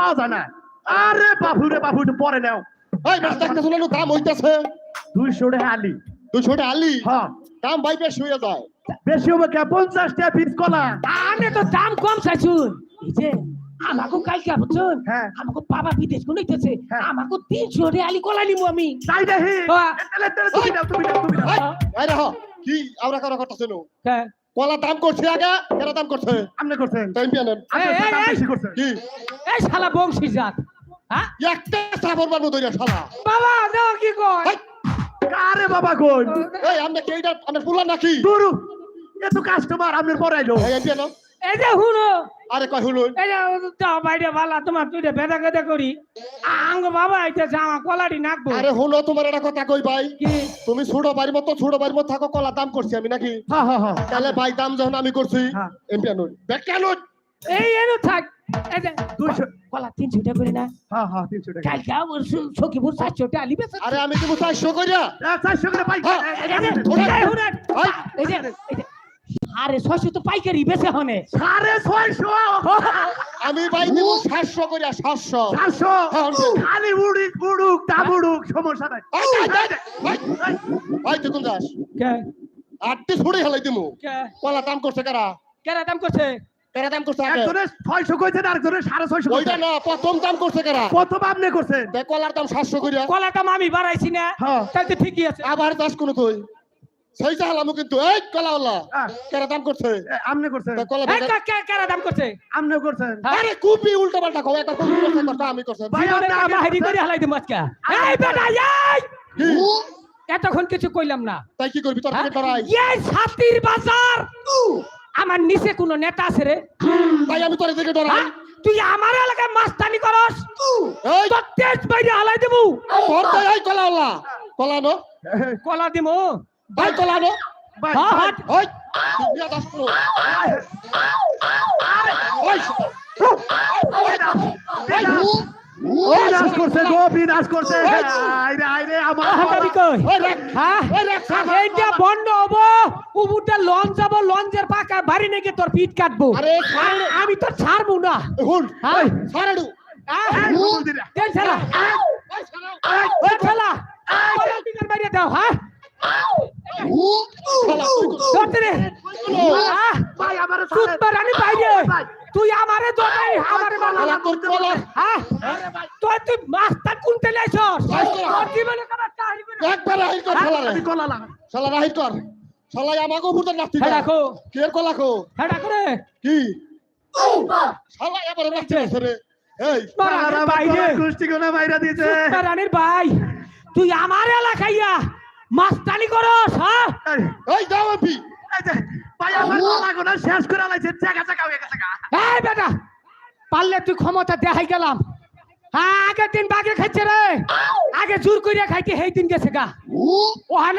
পাওয়া যায় না। আরে বাবু রে বাবু একটু পরে নাও। এই বেশ দেখতে শুনে দাম হইতাছে। দুইশো টাকা আলি। দুশো টাকা আলি? হ্যাঁ। দাম ভাই বেশ হয়ে যায়। বেশি হবে কে? পঞ্চাশ টাকা পিস কলা। আমি তো দাম কম চাইছুন যে আমাকে কালকে বুঝছুন? হ্যাঁ। আমাকে বাবা বিদেশ কোন হইতেছে হ্যাঁ। আমাকে তিনশো রেয়ালি কলা নিবো আমি। তাই দেখি হ্যাঁ। তুমি দাও তুমি দাও তুমি দাও। এই, এই দেখো কি আমরা কারা করতেছে নো? হ্যাঁ। কলা দাম করছে আগে এরা দাম করছে? আপনি করছেন। টাইম পেলেন আপনি এই, এই, দাম বেশি করছেন। কি? এই শালা বংশী জাত হ্যাঁ? একটা সাবর মারবো দইরা শালা। বাবা দাও কি কই আরে বাবা কই? এই আমরা কি এইটা আমরা পুলা নাকি? দুরু এত কাস্টমার আপনার পড়াইলো। এই যে হুনো আরে কই হুলুন এই দাও বাইরে ভালা তোমার তুইটা বেদা কেদা করি। আঙ্গ বাবা আইতেছে আমার কলাটি নাকবো। আরে হুলো তোমার একটা কথা কই ভাই? কি? তুমি বাড়ির মতো ছোট বাড়ির মতো থাকো কলা দাম করছি আমি নাকি? হ্যাঁ হ্যাঁ হ্যাঁ তাহলে ভাই দাম যখন আমি করছি হ্যাঁ। এমপি আনুন ব্যাগ কেন এই এনো থাক। কলা তিনশো টাকা করে না? হ্যাঁ হ্যাঁ তিনশো টাকা কালকে আমার সখীপুর চারশো টাকা লিবে আরে আমি তুমি চারশো কইরা? এ, চারশো করে পাই। হ্যাঁ, আরে ছয়শো তো পাইকারি বেছে হনে। সাড়ে ছয়শো? আমি ভাই দিব সাতশো কইরা সাতশো। চারশো হ্যাঁ, খালি উড়ুক উড়ুক দাবুড়ুক সমস্যা নাই। তুই কোন যাস? কে? আটটি ছুড়ে হেলাই দিমু। কলা দাম করছে কারা? কেরা দাম করছে? কারা দাম করছে আগে? একজনে ছয়শো কইছেন আরেকজনে সাড়ে ছয়শো ওইটা না প্রথম দাম করছে কারা? প্রথম আপনি করছেন। কলার দাম সাতশো কইরা। কলা দাম আমি বাড়াইছি না। হ্যাঁ। তাই তো ঠিকই আছে। আবার দাস কোন তুই সেই কিন্তু এই হ্যাঁ। দাম করছে? কলা কা- কেরা দাম করছে? আপনি করছেন আরে কুপি উল্টা পাল্টা কও একটা কুপি করছে কথা আমি করছে। ভাই, জীবনের আপনি আগে কামা হেডি করে হালাই দিম আজকে। এই বেটা এই! এতক্ষণ কিছু কইলাম না। তাই কি করবি? তোর হ্যাঁ? এই ছাতির বাজার! আমার নিচে কোনো নেতা আছে রে। তাই আমি তোর থেকে ডরাই। হ্যাঁ? তুই আমার এলাকায় মাস্তানি করস? এই! তোর তেজ বাইরে হালাই দেবো তোর তাই এই কলা কলা দিমু। ভাই কলা নো। ভাই, হ্যাঁ, হ্যাঁ। ওই তুই দাস করো ওই বিনাশ করছে গো বিনাশ করছে। আইরে আইরে আমার হাঁটাবি কই? ওই হ্যাঁ এইটা বন্ধ হব। লঞ্চ যাব লঞ্চের পাকা বাড়ি নাকি তোর পিঠ কাটবো? আরে আমি তো ছাড়বো না। হুন হ্যাঁ ছাড়াড়ু হ্যাঁ? দেন ছেলা। ওই ছেলা। বাইরে দাও হ্যাঁ শালা তুই আমার বাইরে তুই আমারে আমারে শালা বালা হ্যাঁ তুই তুই মাস্টার কোনতে লাইছস। তোর জীবনে কোনো কাহিনী একবার রাহির কর শালা রে কলা লাগা শালা রাহির কর। শালা আমাকে উপর নাচতি হ্যাঁ রাখো। কে কলা কো? হ্যাঁ করে কি? শালা এবারে নাচতে রে। এই। মারানির বাইরে কুষ্টি কোনা বাইরা দিয়েছে। মারানির ভাই তুই আমার এলাকাইয়া মাস্তানি করস হ্যাঁ এই, এই দাও এমপি। এই যে, ভাই আমার কলা গোনা শেষ করে লাইছে জায়গা জায়গা হয়ে গেছে। এই বেটা পারলে তুই ক্ষমতা দেখাই গেলাম। হ্যাঁ আগের দিন বাগে খাইছে রে। আগে জোর করে খাইতে সেই দিন গেছে গা। ও?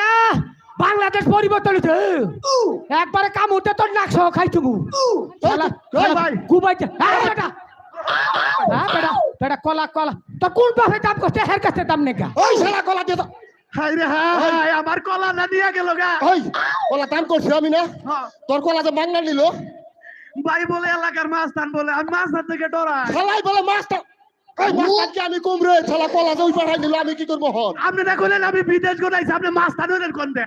না বাংলাদেশ পরিবর্তন হয়েছে একবারে কাম হতে তোর নাক সহ খাইতে মু শালা, ওই শালা, ভাই। গুবাইতে হ্যাঁ বেটা হ্যাঁ বেটা বেটা কলা কলা। তো কোন পাশে দাম করছে? হের কাছে দাম নেগা ওই শালা কলা দিয়ে দাও। হাই রে হাই আমার কলা না নিয়ে গেল গা। ওই কলা করছি আমি না? তোর কলা যে মাংনা নিল? ভাই বলে এলাকার মাস্তান বলে আমি মাস্তান থেকে ডরাই। শালাই বলে মাছটা ওই মাছটাকে আমি কুমড়ে শালা কলা যে ওই পাঠাই নিল আমি কি করব হন? আপনি না কইলেন আমি বিদেশ গোটাইছি আপনি মাস্তান কোন দে?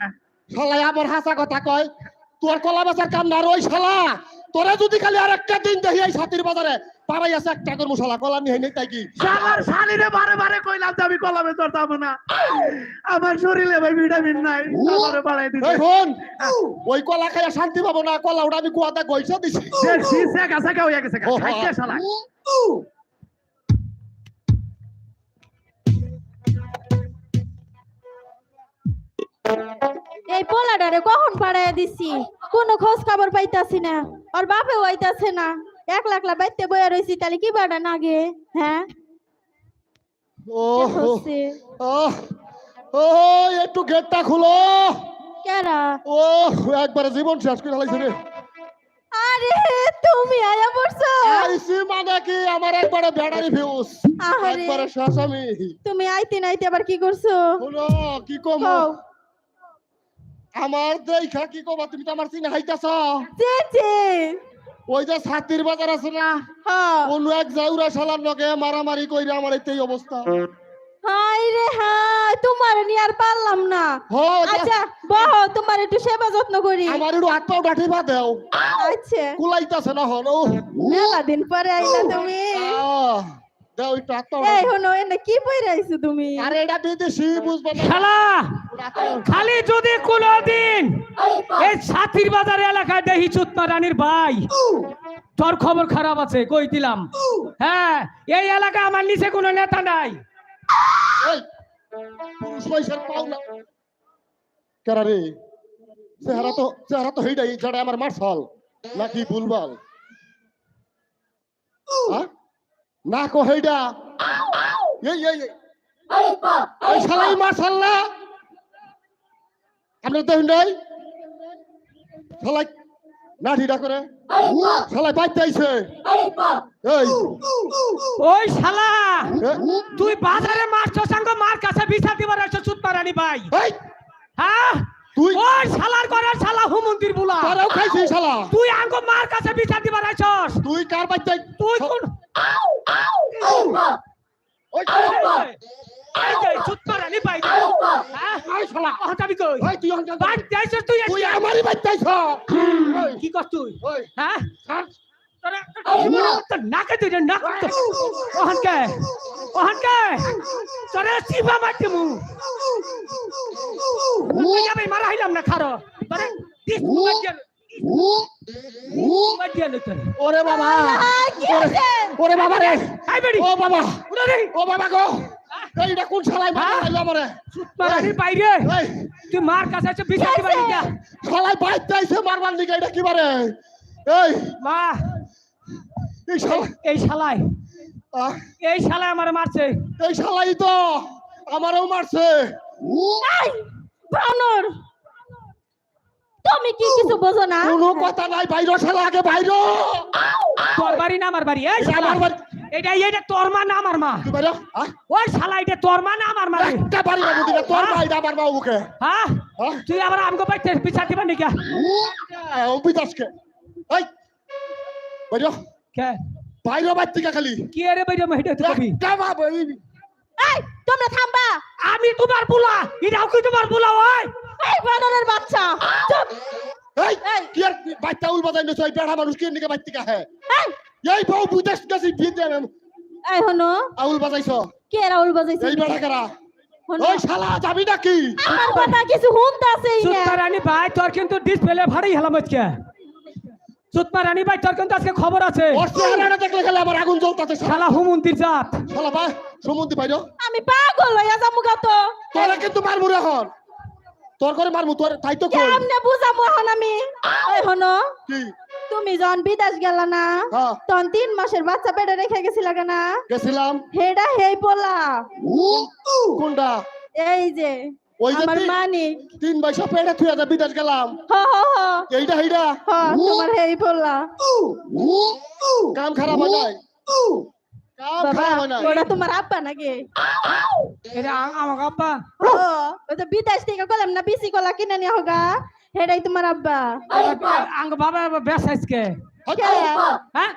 শালাই আবার হাসা কথা কয় তোর কলা বেচার কাম না আর ওই শালা। তোরা যদি খালি আর একটা দিন দেখি এই সাতির বাজারে পাড়াই আছে একটা করব শালা কলা নিয়ে নেই তাই কি? শালার শালিরে বারে বারে কইলাম যে আমি কলামে ধরতাম না। আমার শরীরে ভাই ভিটামিন নাই আমারে বাড়াই দিতে এই হন ওই কলা খাইয়া শান্তি পাবো না কলা ওটা আমি কুয়াতে গইছা দিছি। সেকা হয়ে গেছে গা। ও, খাইতে শালা। এই পোলাডারে কখন পাড়ায় দিছি? কোনো খোঁজ খবর পাইতাছি না। ওর বাপেও আইতাছে না। এক লাখ লাখ বাইতে বইয়া রইছি তাহলে কি বাড়া নাগে? হ্যাঁ? ও ও একটু গেটটা খুলো। কেরা? ও একবারে জীবন শেষ করে হালাইছে রে। আরে তুমি আয়া পড়ছো। আইসি মানে কি আমার একবারে ব্যাটারি ফিউজ। একবারে শেষ আমি। তুমি আইতে নাইতে আবার কি করছ? শুনো কি কম? আমার দেখা কি কবা? তুমি তো আমার চিনে হাইতাছ ওই যে ছাতির বাজার আছে না? হ্যাঁ। কোন এক জাউরা শালার লগে মারামারি কইরা আমার এই অবস্থা। হাই রে হাই তোমার নিয়ে আর পারলাম না। আচ্ছা বহ তোমার একটু সেবা যত্ন করি। আমার একটু হাত পাও ডাঠি পা দেও আচ্ছা। কুলাইতাছে না হন ও মেলা দিন পরে আইলা তুমি। আহ, দেও একটু হাত পাও এই হনো এনে কি পইরা আইছো তুমি? আরে এটা বিদেশি বুঝবে না। শালা! খালি যদি কোনো দিন এই সাথীর বাজার এলাকায় দেখি চুতমা রানীর ভাই তোর খবর খারাপ আছে কই দিলাম? হ্যাঁ এই এলাকা আমার নিচে কোনো নেতা নাই। এই, পুরুষ পয়সার পাও না। কেরা রে? চেহারা তো চেহারা তো হেইডাই যারা আমার মার্শাল নাকি বুলবাল হ্যাঁ? না কো হেইডা এই এই এই। এই শালাই মার্শাল না? আমরা তো নাই শালাই না ঢিডা করে শালাই বাইতে আইছে। এই। ওই শালা তুই বাজারে মারছ সঙ্গ মার কাছে বিচার দিবার আসছো চুতমা রানী ভাই। হ্যাঁ? তুই- ওই শালার ঘরের শালা হুমন্দির বুলা। তারাও খাইছিস শালা। তুই আঙ্গ মার কাছে বিচার দিবার আসছস তুই কার বাইতে তুই কোন ওই এই যে চুতমা রানী ভাই হ্যাঁ? এই শালা। কই? ওই তুই অঙ্কা বাদ যাইছস তুই তুই? আমারই বাইতে আইছ কি কর তুই? হ্যাঁ। নাকে তুই নাক ওহান কে ওহান কে তোরে চিবা মারতে মু। তুই যাবে মারা হইলাম না খারো। তোরে দিস তোরে ওরে বাবা। কি ওরে বাবা রে। বেডি ও বাবা। ও বাবা গো। এইটা কোন শালাই হ্যাঁ? বাইতে আইলো আমারে মারানি বাইরে। তুই মার কাছে আছে বিচার দিবা নিকা শালাই বাইতে আইছে মারবার দিকে এটা কি বারে? এই। মা। এই শালা এই শালাই এই শালাই আমার মারছে। এই শালাই তো আমারও মারছে। বানর তুমি কি কিছু বোঝো না? কোনো কথা নাই বাইরে শালা আগে বাইরে। তোর বাড়ি না আমার বাড়ি? এই এটা শালা। আমার বাড়ি। এটা এটা তোর মা না আমার মা? তুই বাইরে? ওই শালা এটা তোর মা না আমার মা রে? একটা বাড়ি বাবু দিকে তোর ভাই আমার বাবুকে হ্যাঁ হ্যাঁ তুই আবার আমগো বাইতে বিচার দিবা নিকা? ও বিদাসকে এই! বাইরে। কে? বাইরে বাইর থেকে খালি। কি রে বাইরে মহিটা তুই কবি? একটা বাবু এই এই তোমরা থামবা। আমি তোমার বুলা এটাও কি তোমার বুলা ওই? এই বানরের বাচ্চা চুপ। এই এই। কি আর বাচ্চা উল বাজাই নছো? এই বেড়া মানুষ কি নিকে বাইর থেকে এই। এই বউ বিদেশ গেছি বিয়ে এই হনো। আউল বাজাইছো? কে রাউল বাজাইছে? এই বেড়া কারা? ওই শালা যাবি নাকি? আমার কথা কিছু হুনতাছেই না সুতমা ভাই তোর কিন্তু ডিসপ্লে হেলাম আজকে সুতমা রানী ভাই তোর কিন্তু আজকে খবর আছে। দেখলে খেলে আমার আগুন জ্বলতাছে শালা। শালা হুমন্তির জাত। শালা ভাই সমুদ্র বাইরো আমি পাগল হইয়া যামু গা তো। তোরা কিন্তু মারমু রে এখন তোর করে মারমু তোর তাই তো কই? কেমনে বুঝামু এখন আমি? এই হনো কি? তুমি যখন বিদেশ গেলা না হ্যাঁ। তখন তিন মাসের বাচ্চা পেটে রেখে গেছিলা কেনা? গেছিলাম। হেডা হেই পোলা। কোনটা এই যে ওই যে আমার মানিক তিন বৈশা পেটে থুই যা বিদেশ গেলাম। হ হ হ। এইটা এইটা হ তোমার হেই পোলা। কাম খারাপ হয় নাই কাম বাবা খারাপ হয় নাই ওটা তোমার আব্বা নাকি এটা আ- আমার আব্বা ও ওই তো বিদেশ থেকে কলাম না বিসি কলা কিনে নিয়ে হোগা হেডাই তোমার আব্বা আঙ্গ বাবা বেশ আজকে কে? হ্যাঁ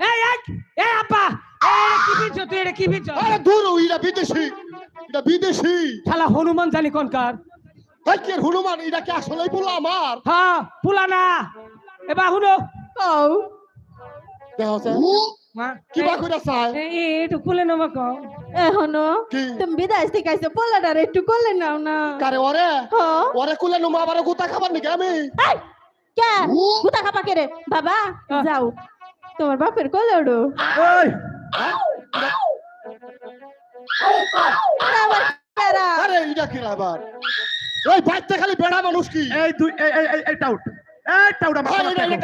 এই এই এই আব্বা এই কি বিচ তুই এটা কি বিচ আরে দূর এটা বিদেশি এটা বিদেশি শালা হনুমান জানি কোনকার ভাই হনুমান এটা কি আসলেই বলল আমার হ্যাঁ পুলানা এবার দেখো মা কি বা কইরা চায়? একটু খুলে নেব কও। এখনও? তুমি বিদেশ থেকে আইছো পোলাটার একটু করলে নাও না। কারে ওরে? ওরে কুলে নুমা আবার গুতা খাবার নাকি আমি? এই, কে? গুতা খাপা কে রে? বাবা যাও। তোমার বাপের কোলে ওড়ো। ওই। আরে এটা কি আবার এই বাচ্চা খালি বেড়া মানুষ কি? এই দুই এই এই এই- এই টাউট। এই টাউট আমার সামনে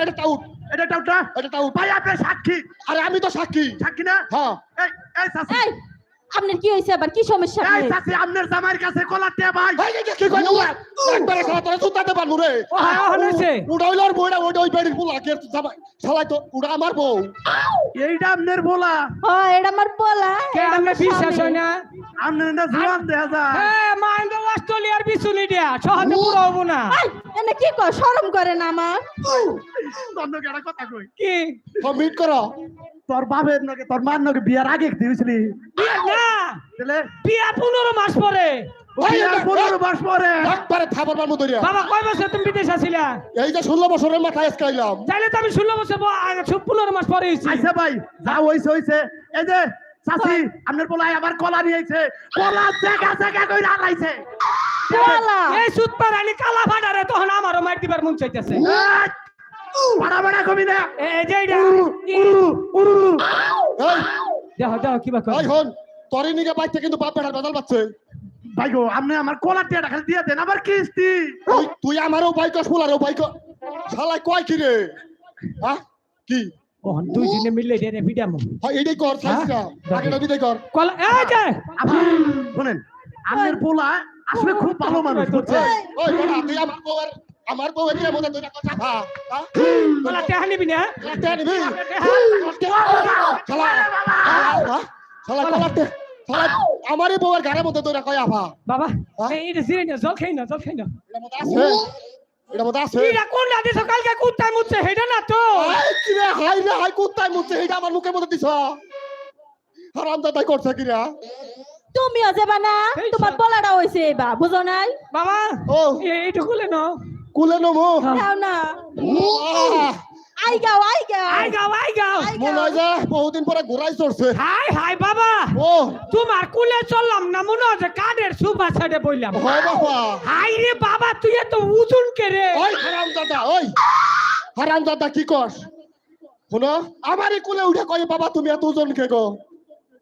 এটা- টাউট এটা টাউট ভাই আপনি সাক্ষী। আরে আমি তো সাক্ষী। সাক্ষী না? হ্যাঁ। এই এই সাক্ষী। এই আপনার কি হয়েছে আবার? কি সমস্যা? এই আপনার? চাচি আপনার জামাইয়ের কাছে কলার টিয়া ভাই। এই যে কি কই না একবারে শালা তোরে জুতাতে পারব রে। ও হ্যাঁ হয়েছে। উড়া হইল আর বইটা ওইটা ওই বেড়ির পোলা। কে জামাই? শালাই তো উড়া আমার বউ। এইটা আপনার বলা। ও এটা আমার পোলা কে আমার বিশ্বাস হয় না? আপনার এটা জোয়ান দেখা যায়। হ্যাঁ মাইন্ড অস্ট্রেলিয়ার বিছুনি দিয়া সহজে পুরো হব না। এই, এনে কি কর শরম করে না আমার। তন্দকে একটা কথা কই। কি? মিট করো। তোর বাপের নকে তোর মার নকে বিয়ার আগে দিয়েছিলি? বিয়া না। তাহলে বিয়া পনেরো মাস পরে। বিয়ার পনেরো মাস পরে। একবারে বাবা কয় বছর তুমি বিদেশ আসিলা এই যে ষোলো বছরের মাথায় আজকে আইলাম। তাইলে তো আমি ষোলো বছর ব- আগে সব পনেরো মাস পরে হয়েছি। ভাই যা হইছে হইছে। এই যে চাচি আপনার পোলাই আবার কলা নিয়েছে কলা জায়গা জায়গা কই রাখাইছে পোলা এই সুদ পারানি কালা ফাটারে তখন আমারও মার দিবার মন চাইতেছে। বাড়া বাড়া কবি না। এই যে এইটা উরু উরু দেখো দেখো কিবা কর? এই হন তরি নিকে বাইতে কিন্তু বাপ বেটার বেদাল পাচ্ছে ভাই গো আপনি আমার কলার টিয়াটা খালি দিয়ে দেন আবার কিস্তি। তুই তুই আমারও বাইক ফুলারও বাইক শালাই কয় কি রে? হ্যাঁ কি? ও দুই দিনে মিললে রে রে ভিডামু হ্যাঁ এইটাই কর সাইজটা। আগে নবী দেই কর। কলা এই যে! আপনি শুনেন আপনার পোলা আসলে খুব ভালো মানুষ বুঝছেন? ওই বড়া তুই আমার বউয়ের আমার বউয়ের নিয়ে মনে তুই কথা। ভা কলা টেহা নিবি না? কলাতে নিবি? শালা। হ্যাঁ? শালা কলাতে শালা আমারই বউয়ের ঘরের মধ্যে তুই কয় আভা? বাবা হ্যাঁ? এই এটা সিরে না জল খাই না জল খাই না এটা আছে? এটা কোন রাতে সকালকে কুত্তায় মুচ্ছে হেডা না তো? কি রে হাই রে হাই কুত্তায় মুছে এইটা আমার মুখের মধ্যে দিছ? করছে কি রে তুমিও যাবা না তোমার পোলাটা হয়েছে বা বুঝো নাই? বাবা ও। এ- এইটা খুলে নাও। কুলে নমু। হ্যাঁ। না। আই গাও আই গাও। আই গাও আই গাও। মনে হয় যে বহুদিন পরে ঘোরাই চড়ছে। হাই হাই বাবা। ও তোমার কুলে চললাম না মনে হচ্ছে কাঠের সুপা সাইডে বললাম হ বাবা। হাই রে বাবা তুই এত উজুন কে রে? ওই হারাম দাদা ওই। হারাম দাদা কি কস? শুনো আমারই কুলে উঠে কয় বাবা তুমি এত ওজন কে গো?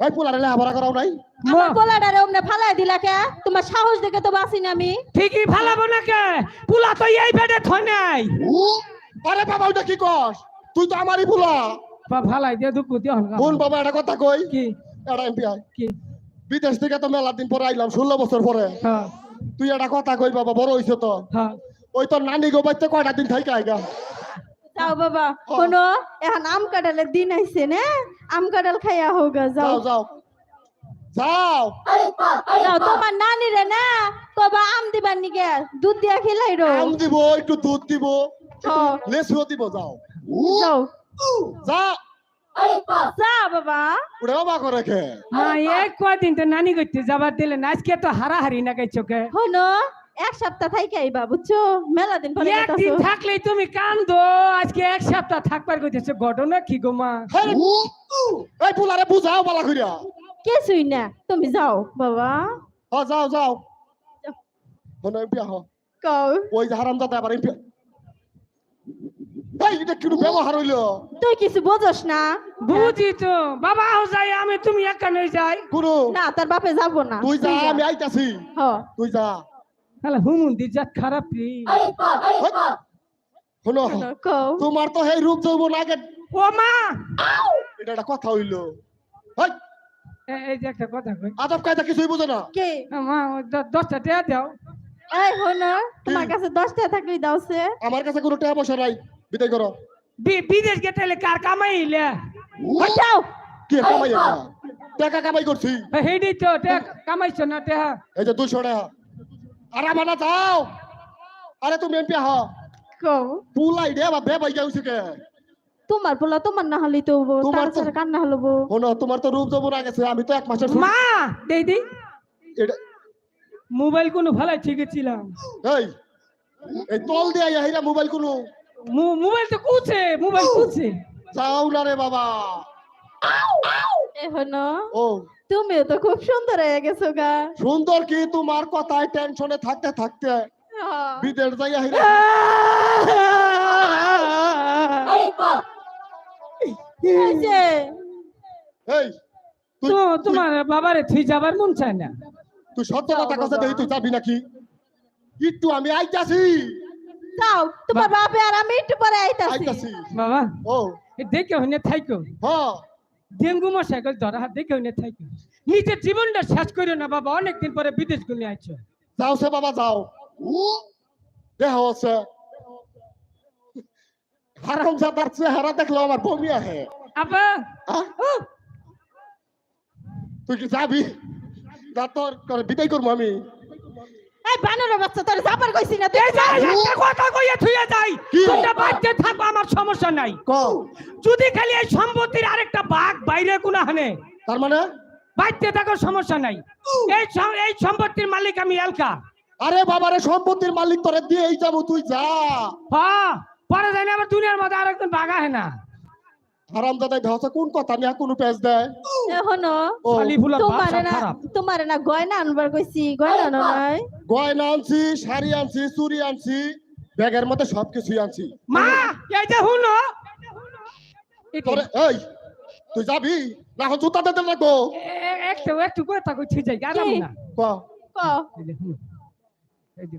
এই পোলারে লেহাপড়া করাও নাই। আমার পোলাটারে অমনে ফালাই দিলা কে? তোমার সাহস দেখে তো বাসি না আমি। ঠিকই ফালাবো না কে? পুলা তো এই বেডে থয় নাই। আরে বাবা ওটা কি কস? তুই তো আমারই পোলা। বা ফালাই দিয়ে দুঃখ দিয়ে হন বোন বাবা একটা কথা কই? কি? এটা এমপি আই কি? বিদেশ থেকে তো মেলা দিন পরে আইলাম ষোলো বছর পরে। হ্যাঁ। তুই এটা কথা কই বাবা বড় হইছে তো? হ্যাঁ। ওই তোর নানি গো বাইতে কয়টা দিন থাইকা আইগা? যাও বাবা শোনো এখন আম কাঁঠালের দিন আইছে না? আম কাঁঠাল খাইয়া হোক যাও। যাও যাও। যাও। যাও তোমার নানি রে না? কবা আম দিবার নিকে দুধ দিয়া খিলাই রো আম দিব একটু দুধ দিব। লেসুও দিব যাও। যাও। যাও যা বাবা। উড়ে বাবা করে খে। মা এক কয়দিন তো নানি করতে যাবার দিলেন আজকে তো হারাহারি না গাইছো কে? হনো এক সপ্তাহ থাইকে আইবা বুঝছ? মেলা দিন পরে একদিন গেতাছো। থাকলেই তুমি কান্দো আজকে এক সপ্তাহ থাকবার কইতেছে ঘটনা কি গো মা? এই পুলারে বুঝাও বালা কইরা। কিছুই না তুমি যাও বাবা। হ যাও যাও। হন এমপি আহ কও। ওই যে হারাম দাদা আবার এই এটা কিনু ব্যবহার হইল? তুই কিছু বোঝস না? বুঝি তো বাবা আও যাই আমি তুমি একা নই যাই। কুনু না তার বাপে যাব না। তুই যা তুই যা। আমি আইতাছি। হ। তুই যা। তাহলে হুমুন দি জাত খারাপ রে কও। তোমার তো এই রূপ যৌবন আগে ও মা! এটা একটা কথা হইল। হেই, এ- এই যে একটা কথা কই। আদব কায়দা কিছুই বুঝো না। কে? মা ও দ- দশটা টাকা দাও। এই হনো তোমার কাছে দশটা থাকলে দাওছে আমার কাছে কোনো টাকা পয়সা নাই। বিদায় করো। বি- বিদেশ গেতে কার কামাই ইলে হটাও। কি কামাই টাকা কামাই করছি। হেডি তো টাকা কামাইছো না টাকা এই যে দুইশো টাকা আরে আমার না যাও। আরে তুমি এমপি আহ। কও। পুলাই দে বা বে ভাই যাইছে কে। তোমার বলা তোমার না হলে তো হব তোমার তো- কার না হলো শোনো তোমার তো রূপ যৌবন আগেছে আমি তো এক মাসের মা দেই দেই। এটা মোবাইল কোনো ভালাই ঠিক ছিলাম? এই এই তল দিয়ে আইরা মোবাইল কোনো। মো- মোবাইল তো কুছে মোবাইল কুছে। যাও না রে বাবা। এ হনো ও। তুমিও তো খুব সুন্দর হয়ে গেছো গা। সুন্দর কি তোমার কথায় টেনশনে থাকতে থাকতে। বিদেশ যাই এই তো তোমার বাবারে তুই যাবার মন চায় না। তুই সত্য কথা কথা দেই তুই যাবি নাকি? একটু আমি আইতাছি। যাও তোমার বাপে আর আমি একটু পরে আইতাছি। আইতাছি। বাবা ও। এ দেখে হইনে থাইকো। হ্যাঁ ডেঙ্গু মশাই কল ধরা হাত দেখে হইনে থাইকো। নিজের জীবনটা শেষ করে না বাবা অনেকদিন পরে বিদেশ গুনে আইছো। যাও সে বাবা যাও। দেহ হচ্ছে হারাম জাদার চেহারা দেখল আমার বমি আহে। আহ? তুই কি যাবি? না তোর বিদায় করব আমি। এই বানরের বাচ্চা তোর যাবার কইছি না তুই একটা কথা কইয়া থুইয়া যাই। তোমরা বাড়িতে থাকো আমার সমস্যা নাই। ক? যদি খালি এই সম্পত্তির আরেকটা ভাগ বাইরে কোনা হানে তার মানে? বাড়িতে থাকো সমস্যা নাই। এই এই সম্পত্তির মালিক আমি এলকা। আরে বাবারে সম্পত্তির মালিক তোরে দিয়েই যাব তুই যা। হ্যাঁ পরে জানি আবার দুনিয়ার মধ্যে আরেকজন ভাগা হয় না। হারাম দাদাই ধসা কোন কথা? নিয়ে কোনো পেজ দেয়? এখনও? তোমারে না খারাপ। তোমারে না গয়না আনবার কইছি গয়না আনো নাই? গয়না আনছি শাড়ি আনছি চুড়ি আনছি ব্যাগের মধ্যে সবকিছুই আনছি। মা এই যে হুনো তোরে এই তুই যাবি? না এখন জুতা দিতে লাগবো একটু একটু কথা কইছি যাই গেলাম? না। ক? ক? এই হুনো।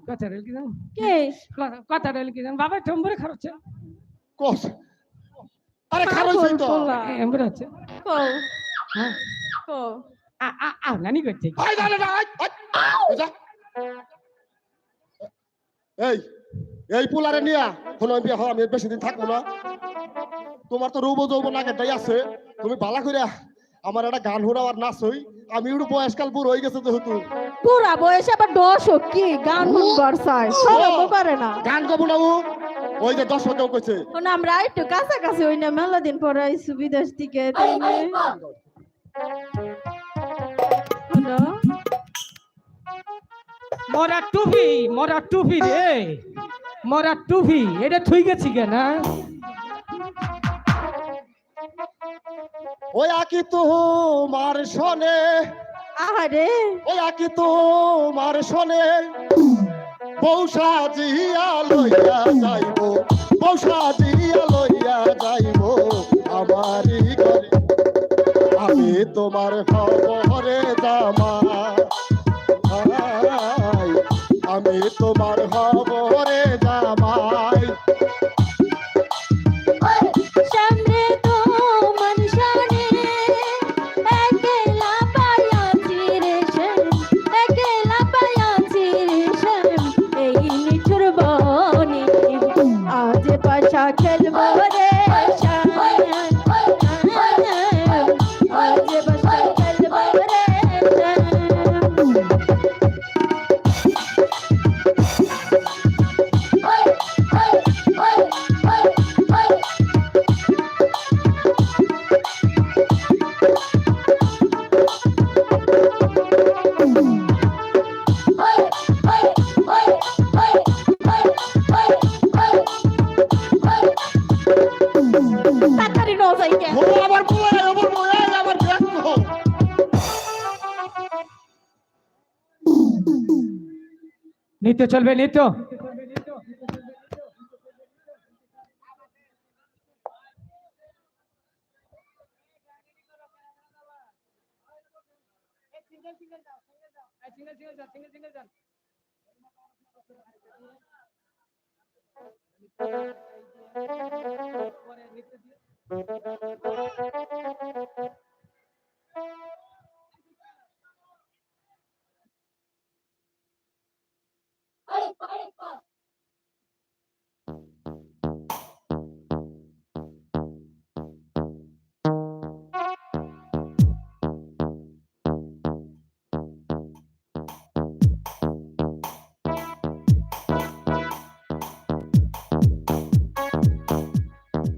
কথা রেল কি জানো? কে? কথা রেল কি জানো? বাবা টম্বরে খারছে কস? আরে খারো। এমবরে আছে। ক। হ্যাঁ। ক। আ আ আ নানি করছে। আই এই যা। এই এই পোলারে নিয়া কোনো বিয়া হয় আমি বেশি দিন থাকব না। তোমার তো রূপ যৌবন আগেরটাই আছে। তুমি বালা কইরা আমার একটা গান হুড়া আর নাচ হই। আমি একটু বয়সকাল বুড়ো হয়ে গেছে যেহেতু। পুরা বয়সে আবার দশ কি? গান শুনবার চাই। সব করে না। গান গাবো না ও। ওই যে দর্শকেও কইছে। শোন, আমরা একটু কাছাকাছি হই না মেলা দিন পরে আইসু বিদেশ থেকে মরা টুপি মরা টুপি রে। মরা টুপি এটা থুই গেছি কেন ওই আকি তো মার শোনে আহারে। ওই আকি তো মার শোনে বৌসা জিয়া লইয়া যাইব, বৌসা জিয়া লইয়া যাইব আমারই ঘরে। আমি তোমার হরে জামা আমি তোমার খবরে Benito, echa el Benito.